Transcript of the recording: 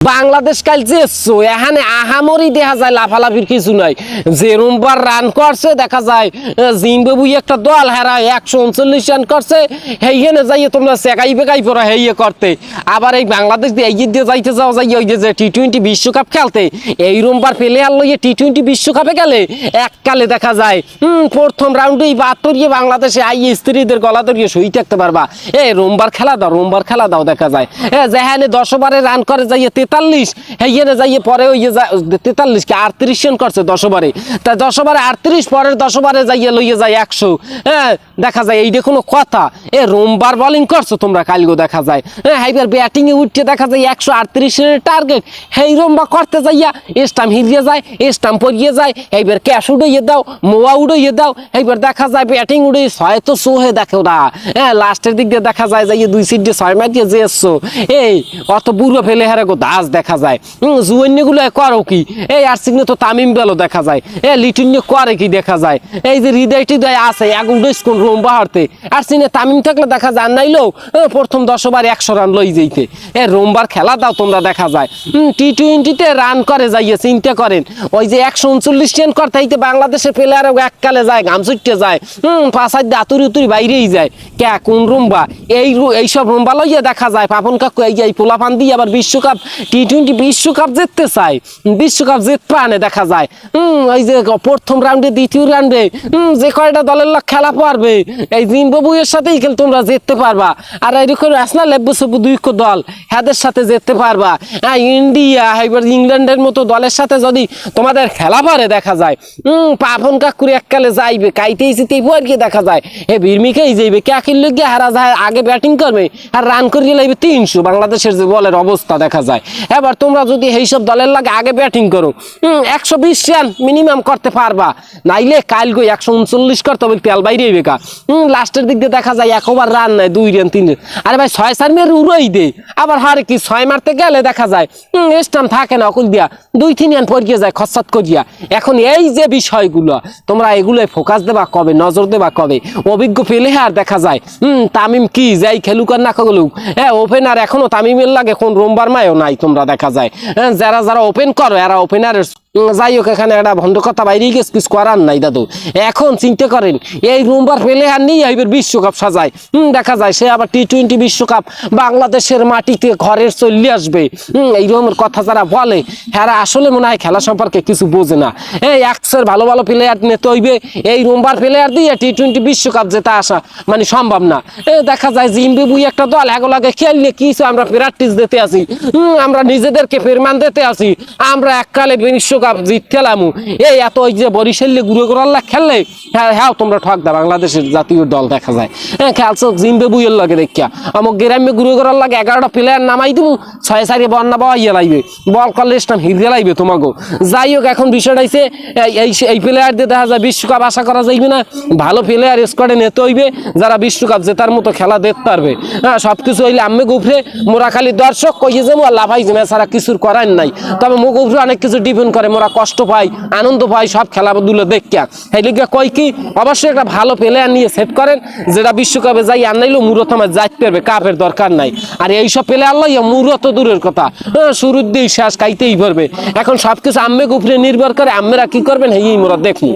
বাংলাদেশ কাল যে এখানে আহামরি দেখা যায়, লাফালাফির কিছু নাই। যে রুমবার রান করছে, দেখা যায় জিম্বাবুই একটা দল, হেরা একশো উনচল্লিশ রান করছে। হেইখানে যাইয়ে তোমরা সেকাই বেকাই পড়া, হেইয়ে করতে। আবার এই বাংলাদেশ দিয়ে এগিয়ে দিয়ে যাইতে যাওয়া যাই ওই যে টি টোয়েন্টি বিশ্বকাপ খেলতে। এই রুমবার প্লেয়ার লইয়ে টি টোয়েন্টি বিশ্বকাপে গেলে এককালে দেখা যায়, হুম, প্রথম রাউন্ডেই বাহাত্তরিয়ে বাংলাদেশে আইয়ে স্ত্রীদের গলা ধরিয়ে সই থাকতে পারবা। এ, রোমবার খেলা দাও, রোমবার খেলা দাও, দেখা যায়। হ্যাঁ যেখানে দশ ওভারে রান করে, যাইয়ে তেতাল্লিশ। হেইখানে যাইয়ে পরে ওই তেতাল্লিশ কি? আটত্রিশ রান করছে দশ ওভারে তা দশ ওভারে আটত্রিশ, পরের দশ ওভারে যাইয়ে লইয়ে যায় একশো। হ্যাঁ দেখা যায় এইটা কোনো কথা। এ, রোমবার বোলিং করছ তোমরা, কালগো দেখা যায়। হ্যাঁ হাইবার ব্যাটিং এ উঠতে দেখা যায় একশো আটত্রিশ রানের টার্গেট হেই রোমবা করতে যাইয়া স্টাম্প হিরিয়ে যায় স্টাম্প পরিয়ে যায়। এইবার ক্যাশ উড়িয়ে দাও, মোয়া উড়িয়ে দাও। এইবার দেখা যায় ব্যাটিং উড়ে ছয় তো সোহে দেখে ওরা। হ্যাঁ লাস্টের দিক দিয়ে দেখা যায় যে দুই সিট দিয়ে ছয় মারিয়ে যে এসছো। এই, অত বুড়ো ফেলে হারে গো দাস দেখা যায়। জুয়েন্যগুলো করো কি? এই আর সিগনে তো তামিম বেলো দেখা যায়। এ লিটুন্য করে কি দেখা যায়? এই যে হৃদয় টিদয় আছে এক উডেস কোন রোম বাহারতে? আর সিনে তামিম থাকলে দেখা যায় নাইলেও প্রথম দশ ওভার একশো রান লই যেতে এ, রোমবার খেলা দাও তোমরা দেখা যায়। টি টোয়েন্টিতে রান করে যাইয়ে চিন্তা করেন। ওই যে একশো উনচল্লিশ রান করতে বাংলাদেশের প্লেয়ার এককালে যায় গাম ছুটতে যায়। হুম পাঁচ হাত দিয়ে আতুরি উতুরি বাইরেই যায়। কে, কোন রুম্বা? এই এইসব রুম্বা লইয়া দেখা যায়। পাপন কাকু এই যে এই পোলাপান দিয়ে আবার বিশ্বকাপ টি টোয়েন্টি বিশ্বকাপ জিততে চায়। বিশ্বকাপ জিততে আনে দেখা যায়। হুম ওই যে প্রথম রাউন্ডে দ্বিতীয় রাউন্ডে হুম যে কয়টা দলের লোক খেলা পারবে, এই জিম্বাবুয়ের সাথেই খেল তোমরা জিততে পারবা। আর এরকম আসনা লেব্বু সব্বু দুই দল হ্যাদের সাথে জিততে পারবা। হ্যাঁ ইন্ডিয়া, এবার ইংল্যান্ডের মতো দলের সাথে যদি তোমাদের খেলা পারে দেখা যায়। হুম পাপন কাকুরি এককালে যাইবে, কাইতেই পর গিয়ে দেখা যায়। হে বিরমিকেই যাইবে, কে কিনলে গিয়ে হারা যায়, আগে ব্যাটিং করবে, আর রান করিয়ে লাগবে তিনশো। বাংলাদেশের যে বলের অবস্থা দেখা যায়। এবার তোমরা যদি এইসব দলের লাগে আগে ব্যাটিং করো। একশো বিশ রান মিনিমাম করতে পারবা। নাইলে কাল গই একশো উনচল্লিশ করতে হবে তেল বাইরে বেকা হুম লাস্টের দিক দিয়ে দেখা যায় একবার রান নাই দুই রান, তিন রান। আরে ভাই, ছয় চার মেয়ের উড়াই দে। আবার হারে কি, ছয় মারতে গেলে দেখা যায়, হুম স্টাম থাকে না অকুল দিয়া। দুই, তিন রান পরিয়ে যায় খসাত করিয়া। এখন এই যে বিষয়গুলো, তোমরা এগুলোয় ফোকাস দেবা কবে, নজর দেবা কবে? অভিজ্ঞ পেলে আর দেখা যায়, হুম, তামিম কি, যাই খেলুক আর না খেলুক। হ্যাঁ ওপেনার এখনও তামিমের লাগে, কোন রোমবার মায়ও নাই তোমরা। দেখা যায়। হ্যাঁ, যারা যারা ওপেন করো এরা ওপেনারের যাই হোক এখানে একটা ভণ্ড কথা বাইরেই গেছে কিছু করার নাই দাদু। এখন চিন্তা করেন এই রুমবার পেলে আর নিয়ে এবার বিশ্বকাপ সাজায়। হুম দেখা যায় সে আবার টি টোয়েন্টি বিশ্বকাপ বাংলাদেশের মাটিতে ঘরের চলে আসবে। হুম এইরকমের কথা যারা বলে হ্যাঁ আসলে মনে হয় খেলা সম্পর্কে কিছু বোঝে না। এই একশের ভালো ভালো প্লেয়ার নিতে হইবে এই রুমবার প্লেয়ার দিয়ে টি টোয়েন্টি বিশ্বকাপ যেতে আসা মানে সম্ভব না। এ দেখা যায় জিম্বাবুই একটা দল এগুলাকে খেললে কিছু আমরা প্র্যাকটিস দিতে আসি। হুম, আমরা নিজেদেরকে ফেরমান দিতে আসি। আমরা এককালে বিশ্বকাপ জিত খেলামু। এই এত ওই যে বরিশালে গুরু গোরাল্লা খেললে হ্যাঁ হ্যাঁ তোমরা ঠক দা বাংলাদেশের জাতীয় দল দেখা যায়। হ্যাঁ খেলছো জিম্বাবুইয়ের লাগে দেখিয়া। আমার গ্রামে গুরু গোরার লাগে এগারোটা প্লেয়ার নামাই দিব ছয় সারি বন্যা বাবা ইয়ে লাগবে বল করলে ইসলাম হিরে লাগবে তোমাকে যাই হোক, এখন বিষয়টা হইছে, এই- এই এই প্লেয়ার দিয়ে দেখা যায় বিশ্বকাপ আশা করা যাইবে না, ভালো প্লেয়ার স্কোয়াডে নিতে হইবে, যারা বিশ্বকাপ জেতার মতো খেলা দেখতে পারবে। হ্যাঁ সব কিছু হইলে আমি গুফরে, মোরা খালি দর্শক কইয়ে যাব আর লাফাই যাবে ছাড়া কিছুর করার নাই। তবে মুখ উপরে অনেক কিছু ডিপেন্ড করে মোরা কষ্ট পাই, আনন্দ পাই, সব খেলাধুলো দেখিয়া। সেই লিগে কই কি, অবশ্যই একটা ভালো প্লেয়ার নিয়ে সেট করেন, যেটা বিশ্বকাপে যাই আনাইলেও মূরত আমার যাইতে পারবে, কাপের দরকার নাই। আর এইসব প্লেয়ার লইয়া মূরত দূরের কথা। হ্যাঁ শুরুর দিয়েই শেষ খাইতেই পারবে। এখন সবকিছু আম্মে উপরে নির্ভর করে, আম্মেরা কি করবেন এই মোরা দেখুন